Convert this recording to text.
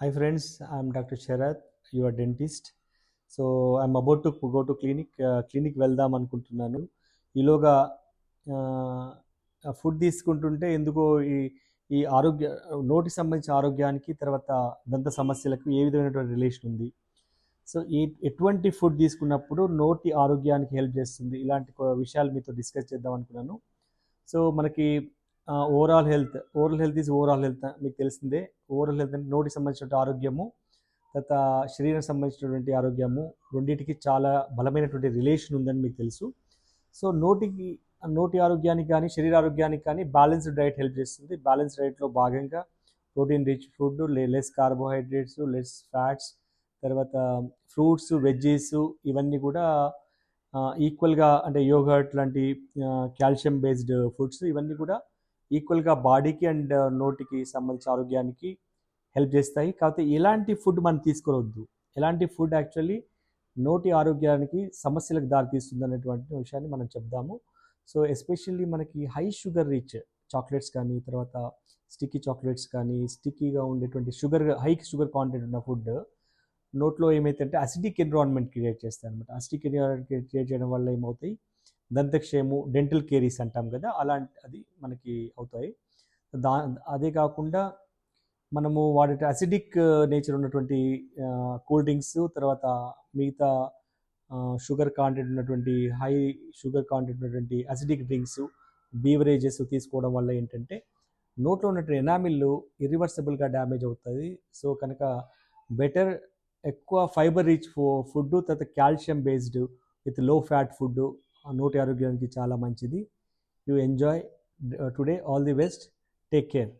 Hi friends, I'm Dr. Sharath, your dentist. So I'm about to go to clinic clinic వెళ్దాం అనుకుంటున్నాను ఈలోగా food తీసుకుంటుంటే ఎందుకో ఈ ఈ ఆరోగ్య నోటికి సంబంధించిన ఆరోగ్యానికి తర్వాత దంత సమస్యలకు ఏ విధమైనటువంటి రిలేషన్ ఉంది సో ఈ ఎటువంటి ఫుడ్ తీసుకున్నప్పుడు నోటి ఆరోగ్యానికి హెల్ప్ చేస్తుంది ఇలాంటి కొ- విషయాలు మీతో డిస్కస్ చేద్దాం అనుకున్నాను సో మనకి overall health overall health is overall health మీకు తెలిసిందే. ఓవరాల్ హెల్త్ అంటే నోటికి సంబంధించినటువంటి ఆరోగ్యము తర్వాత శరీరం సంబంధించినటువంటి ఆరోగ్యము రెండింటికి చాలా బలమైనటువంటి రిలేషన్ ఉందని మీకు తెలుసు. సో నోటికి నోటి ఆరోగ్యానికి కానీ శరీర ఆరోగ్యానికి కానీ బ్యాలెన్స్డ్ డైట్ హెల్ప్ చేస్తుంది. బ్యాలెన్స్ డైట్లో భాగంగా protein rich food less carbohydrates less fats తర్వాత ఫ్రూట్స్ వెజ్జీస్ ఇవన్నీ కూడా ఈక్వల్గా అంటే యోగర్ట్ లాంటి కాల్షియం బేస్డ్ ఫుడ్స్ ఇవన్నీ కూడా ఈక్వల్గా బాడీకి అండ్ uh, నోటికి సంబంధించిన ఆరోగ్యానికి హెల్ప్ చేస్తాయి. కాకపోతే ఎలాంటి ఫుడ్ మనం తీసుకోవద్దు. ఎలాంటి ఫుడ్ యాక్చువల్లీ నోటి ఆరోగ్యానికి సమస్యలకు దారితీస్తుంది అనేటువంటి విషయాన్ని మనం చెప్దాము. సో ఎస్పెషల్లీ మనకి హై షుగర్ రీచ్ చాక్లెట్స్ కానీ తర్వాత స్టిక్కీ చాక్లెట్స్ కానీ స్టిక్కీగా ఉండేటువంటి షుగర్ హై షుగర్ కాంటెంట్ ఉన్న ఫుడ్ నోట్లో ఏమైతే అంటే అసిడిక్ ఎన్విరాన్మెంట్ క్రియేట్ చేస్తాయి అనమాట అసిడిక్ ఎన్విరాన్మెంట్ క్రియేట్ చేయడం వల్ల ఏమవుతాయి? దంతక్షేము డెంటల్ కేరీస్ అంటాం కదా అలాంటి అది మనకి అవుతాయి. దా అదే కాకుండా మనము వాడే అసిడిక్ నేచర్ ఉన్నటువంటి కూల్ డ్రింక్స్ తర్వాత మిగతా షుగర్ కాంటెంట్ ఉన్నటువంటి హై షుగర్ కాంటెంట్ ఉన్నటువంటి అసిడిక్ డ్రింక్స్ బీవరేజెస్ తీసుకోవడం వల్ల ఏంటంటే నోట్లో ఉన్నటువంటి ఎనామిల్ ఇరివర్సిబుల్గా డ్యామేజ్ అవుతుంది. సో కనుక బెటర్ ఎక్కువ ఫైబర్ రిచ్ ఫుడ్ తర్వాత calcium based with low fat food నోటి ఆరోగ్యానికి చాలా మంచిది. You enjoy today all the best take care